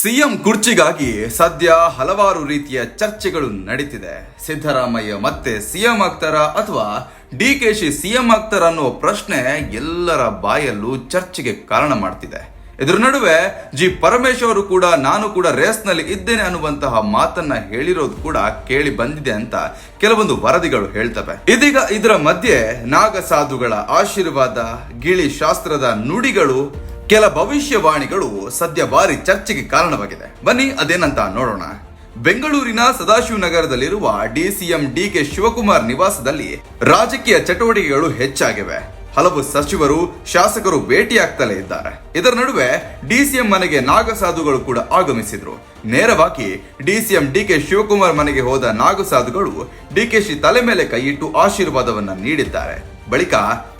CM ಕುರ್ಚಿಗಾಗಿ ಸದ್ಯ ಹಲವಾರು ರೀತಿಯ ಚರ್ಚೆಗಳು ನಡೀತಿದೆ. ಸಿದ್ದರಾಮಯ್ಯ ಮತ್ತೆ ಸಿಎಂ ಆಗ್ತಾರಾ ಅಥವಾ ಡಿ ಕೆ ಶಿ ಸಿಎಂ ಆಗ್ತಾರ ಅನ್ನೋ ಪ್ರಶ್ನೆ ಎಲ್ಲರ ಬಾಯಲ್ಲೂ ಚರ್ಚೆಗೆ ಕಾರಣ ಮಾಡ್ತಿದೆ. ಇದರ ನಡುವೆ ಜಿ ಪರಮೇಶ್ವರ್ ಕೂಡ ನಾನು ಕೂಡ ರೇಸ್ನಲ್ಲಿ ಇದ್ದೇನೆ ಅನ್ನುವಂತಹ ಮಾತನ್ನ ಹೇಳಿರೋದು ಕೂಡ ಕೇಳಿ ಬಂದಿದೆ ಅಂತ ಕೆಲವೊಂದು ವರದಿಗಳು ಹೇಳ್ತವೆ. ಇದೀಗ ಇದರ ಮಧ್ಯೆ ನಾಗಸಾಧುಗಳ ಆಶೀರ್ವಾದ, ಗಿಳಿ ಶಾಸ್ತ್ರದ ನುಡಿಗಳು ಕೆಲ ಭವಿಷ್ಯವಾಣಿಗಳು ಸದ್ಯ ಬಾರಿ ಚರ್ಚೆಗೆ ಕಾರಣವಾಗಿದೆ. ಬನ್ನಿ ಅದೇನಂತ ನೋಡೋಣ. ಬೆಂಗಳೂರಿನ ಸದಾಶಿವನಗರದಲ್ಲಿರುವ ಡಿಸಿಎಂ ಡಿ ಕೆ ಶಿವಕುಮಾರ್ ನಿವಾಸದಲ್ಲಿ ರಾಜಕೀಯ ಚಟುವಟಿಕೆಗಳು ಹೆಚ್ಚಾಗಿವೆ. ಹಲವು ಸಚಿವರು, ಶಾಸಕರು ಭೇಟಿಯಾಗ್ತಲೇ ಇದ್ದಾರೆ. ಇದರ ನಡುವೆ ಡಿಸಿಎಂ ಮನೆಗೆ ನಾಗಸಾಧುಗಳು ಕೂಡ ಆಗಮಿಸಿದ್ರು. ನೇರವಾಗಿ ಡಿಸಿಎಂ ಡಿ ಕೆ ಶಿವಕುಮಾರ್ ಮನೆಗೆ ಹೋದ ನಾಗಸಾಧುಗಳು ಡಿಕೆಶಿ ತಲೆ ಮೇಲೆ ಕೈಯಿಟ್ಟು ಆಶೀರ್ವಾದವನ್ನ ನೀಡಿದ್ದಾರೆ. ಬಳಿಕ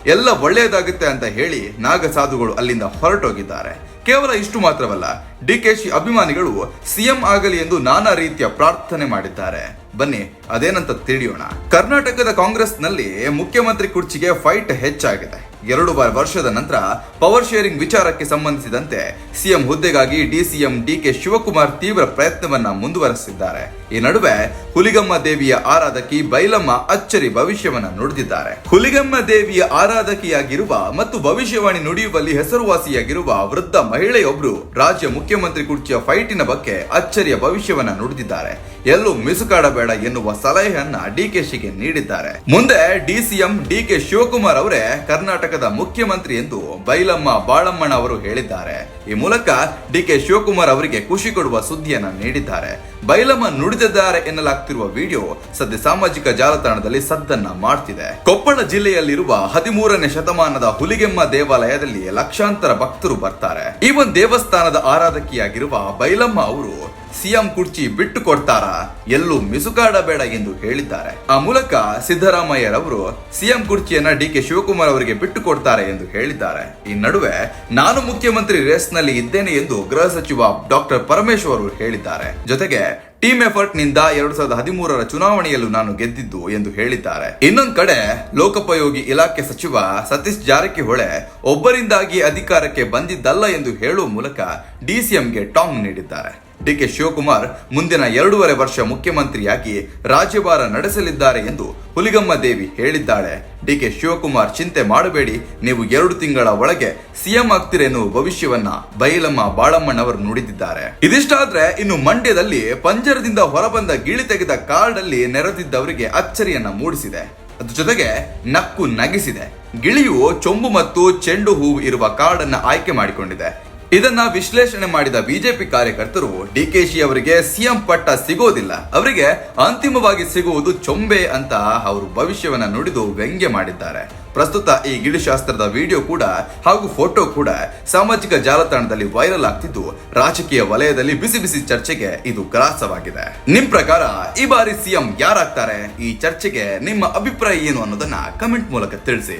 ಎಲ್ಲ ಒಳ್ಳೆಯದಾಗುತ್ತೆ ಅಂತ ಹೇಳಿ ನಾಗಸಾಧುಗಳು ಅಲ್ಲಿಂದ ಹೊರಟೋಗಿದ್ದಾರೆ. ಕೇವಲ ಇಷ್ಟು ಮಾತ್ರವಲ್ಲ, ಡಿ ಕೆ ಶಿ ಅಭಿಮಾನಿಗಳು ಸಿಎಂ ಆಗಲಿ ಎಂದು ನಾನಾ ರೀತಿಯ ಪ್ರಾರ್ಥನೆ ಮಾಡಿದ್ದಾರೆ. ಬನ್ನಿ, ಅದೇನಂತ ತಿಳಿಯೋಣ. ಕರ್ನಾಟಕದ ಕಾಂಗ್ರೆಸ್ನಲ್ಲಿ ಮುಖ್ಯಮಂತ್ರಿ ಕುರ್ಚಿಗೆ ಫೈಟ್ ಹೆಚ್ಚಾಗಿದೆ. ಎರಡು ವರ್ಷದ ನಂತರ ಪವರ್ ಶೇರಿಂಗ್ ವಿಚಾರಕ್ಕೆ ಸಂಬಂಧಿಸಿದಂತೆ ಸಿಎಂ ಹುದ್ದೆಗಾಗಿ ಡಿಸಿಎಂ ಡಿಕೆ ಶಿವಕುಮಾರ್ ತೀವ್ರ ಪ್ರಯತ್ನವನ್ನ ಮುಂದುವರೆಸಿದ್ದಾರೆ. ಈ ನಡುವೆ ಹುಲಿಗಮ್ಮ ದೇವಿಯ ಆರಾಧಕಿ ಬೈಲಮ್ಮ ಅಚ್ಚರಿ ಭವಿಷ್ಯವನ್ನ ನುಡಿದಿದ್ದಾರೆ. ಹುಲಿಗಮ್ಮ ದೇವಿಯ ಆರಾಧಕಿಯಾಗಿರುವ ಮತ್ತು ಭವಿಷ್ಯವಾಣಿ ನುಡಿಯುವಲ್ಲಿ ಹೆಸರುವಾಸಿಯಾಗಿರುವ ವೃದ್ಧ ಮಹಿಳೆಯೊಬ್ಬರು ರಾಜ್ಯ ಮುಖ್ಯಮಂತ್ರಿ ಕುರ್ಚಿಯ ಫೈಟಿನ ಬಗ್ಗೆ ಅಚ್ಚರಿಯ ಭವಿಷ್ಯವನ್ನ ನುಡಿದಿದ್ದಾರೆ. ಎಲ್ಲೂ ಮಿಸುಕಾಡಬೇಡ ಎನ್ನುವ ಸಲಹೆಯನ್ನ ಡಿಕೆಶಿಗೆ ನೀಡಿದ್ದಾರೆ. ಮುಂದೆ ಡಿಸಿಎಂ ಡಿಕೆ ಶಿವಕುಮಾರ್ ಅವರೇ ಕರ್ನಾಟಕದ ಮುಖ್ಯಮಂತ್ರಿ ಎಂದು ಬೈಲಮ್ಮ ಬಾಳಮ್ಮಣ್ಣ ಅವರು ಹೇಳಿದ್ದಾರೆ. ಈ ಮೂಲಕ ಡಿಕೆ ಶಿವಕುಮಾರ್ ಅವರಿಗೆ ಖುಷಿ ಕೊಡುವ ಸುದ್ದಿಯನ್ನ ನೀಡಿದ್ದಾರೆ. ಬೈಲಮ್ಮ ನುಡಿದಿದ್ದಾರೆ ಎನ್ನಲಾಗ್ತಿರುವ ವಿಡಿಯೋ ಸದ್ಯ ಸಾಮಾಜಿಕ ಜಾಲತಾಣದಲ್ಲಿ ಸದ್ದನ್ನ ಮಾಡ್ತಿದೆ. ಕೊಪ್ಪಳ ಜಿಲ್ಲೆಯಲ್ಲಿರುವ ಹದಿಮೂರನೇ ಶತಮಾನದ ಹುಲಿಗೆಮ್ಮ ದೇವಾಲಯದಲ್ಲಿ ಲಕ್ಷಾಂತರ ಭಕ್ತರು ಬರ್ತಾರೆ. ಈ ಒಂದು ದೇವಸ್ಥಾನದ ಆರಾಧಕಿಯಾಗಿರುವ ಬೈಲಮ್ಮ ಅವರು ಸಿಎಂ ಕುರ್ಚಿ ಬಿಟ್ಟು ಕೊಡ್ತಾರಾ? ಎಲ್ಲೂ ಮಿಸುಕಾಡಬೇಡ ಎಂದು ಹೇಳಿದ್ದಾರೆ. ಆ ಮೂಲಕ ಸಿದ್ದರಾಮಯ್ಯರವರು ಸಿಎಂ ಕುರ್ಚಿಯನ್ನ ಡಿ ಕೆ ಶಿವಕುಮಾರ್ ಅವರಿಗೆ ಬಿಟ್ಟು ಕೊಡ್ತಾರೆ ಎಂದು ಹೇಳಿದ್ದಾರೆ. ಈ ನಡುವೆ ನಾನು ಮುಖ್ಯಮಂತ್ರಿ ರೇಸ್ನಲ್ಲಿ ಇದ್ದೇನೆ ಎಂದು ಗೃಹ ಸಚಿವ ಡಾಕ್ಟರ್ ಪರಮೇಶ್ವರ್ ಅವರು ಹೇಳಿದ್ದಾರೆ. ಜೊತೆಗೆ ಟೀಮ್ ಎಫರ್ಟ್ನಿಂದ ಎರಡ್ ಸಾವಿರದ ಹದಿಮೂರರ ಚುನಾವಣೆಯಲ್ಲೂ ನಾನು ಗೆದ್ದಿದ್ದು ಎಂದು ಹೇಳಿದ್ದಾರೆ. ಇನ್ನೊಂದ್ ಕಡೆ ಲೋಕೋಪಯೋಗಿ ಇಲಾಖೆ ಸಚಿವ ಸತೀಶ್ ಜಾರಕಿಹೊಳೆ ಒಬ್ಬರಿಂದಾಗಿ ಅಧಿಕಾರಕ್ಕೆ ಬಂದಿದ್ದಲ್ಲ ಎಂದು ಹೇಳುವ ಮೂಲಕ ಡಿಸಿಎಂಗೆ ಟಾಂಗ್ ನೀಡಿದ್ದಾರೆ. ಡಿಕೆ ಶಿವಕುಮಾರ್ ಮುಂದಿನ ಎರಡೂವರೆ ವರ್ಷ ಮುಖ್ಯಮಂತ್ರಿಯಾಗಿ ರಾಜ್ಯಭಾರ ನಡೆಸಲಿದ್ದಾರೆ ಎಂದು ಹುಲಿಗಮ್ಮ ದೇವಿ ಹೇಳಿದ್ದಾಳೆ. ಡಿಕೆ ಶಿವಕುಮಾರ್ ಚಿಂತೆ ಮಾಡಬೇಡಿ, ನೀವು ಎರಡು ತಿಂಗಳ ಒಳಗೆ ಸಿಎಂ ಆಗ್ತಿರೆನ್ನುವ ಭವಿಷ್ಯವನ್ನ ಬೈಲಮ್ಮ ಬಾಳಮ್ಮನವರು ನುಡಿದಿದ್ದಾರೆ. ಇದಿಷ್ಟಾದ್ರೆ ಇನ್ನು ಮಂಡ್ಯದಲ್ಲಿ ಪಂಜರದಿಂದ ಹೊರಬಂದ ಗಿಳಿ ತೆಗೆದ ಕಾರ್ಡ್ ಅಲ್ಲಿ ನೆರೆದಿದ್ದವರಿಗೆ ಅಚ್ಚರಿಯನ್ನ ಮೂಡಿಸಿದೆ. ಅದ್ರ ಜೊತೆಗೆ ನಕ್ಕು ನಗಿಸಿದೆ. ಗಿಳಿಯು ಚೊಂಬು ಮತ್ತು ಚೆಂಡು ಹೂವು ಇರುವ ಕಾರ್ಡ್ ಅನ್ನ ಆಯ್ಕೆ ಮಾಡಿಕೊಂಡಿದೆ. ಇದನ್ನ ವಿಶ್ಲೇಷಣೆ ಮಾಡಿದ ಬಿಜೆಪಿ ಕಾರ್ಯಕರ್ತರು ಡಿಕೆಶಿ ಅವರಿಗೆ ಸಿಎಂ ಪಟ್ಟ ಸಿಗೋದಿಲ್ಲ. ಅವರಿಗೆ ಅಂತಿಮವಾಗಿ ಸಿಗುವುದು ಚೊಂಬೆ ಅಂತ ಅವರು ಭವಿಷ್ಯವನ್ನ ನುಡಿದು ವ್ಯಂಗ್ಯ ಮಾಡಿದ್ದಾರೆ. ಪ್ರಸ್ತುತ ಈ ಗಿಡಶಾಸ್ತ್ರದ ವಿಡಿಯೋ ಕೂಡ ಹಾಗೂ ಫೋಟೋ ಕೂಡ ಸಾಮಾಜಿಕ ಜಾಲತಾಣದಲ್ಲಿ ವೈರಲ್ ಆಗ್ತಿದ್ದು, ರಾಜಕೀಯ ವಲಯದಲ್ಲಿ ಬಿಸಿ ಬಿಸಿ ಚರ್ಚೆಗೆ ಇದು ಗ್ರಾಸವಾಗಿದೆ. ನಿಮ್ ಪ್ರಕಾರ ಈ ಬಾರಿ ಸಿಎಂ ಯಾರಾಗ್ತಾರೆ? ಈ ಚರ್ಚೆಗೆ ನಿಮ್ಮ ಅಭಿಪ್ರಾಯ ಏನು ಅನ್ನೋದನ್ನ ಕಮೆಂಟ್ ಮೂಲಕ ತಿಳಿಸಿ.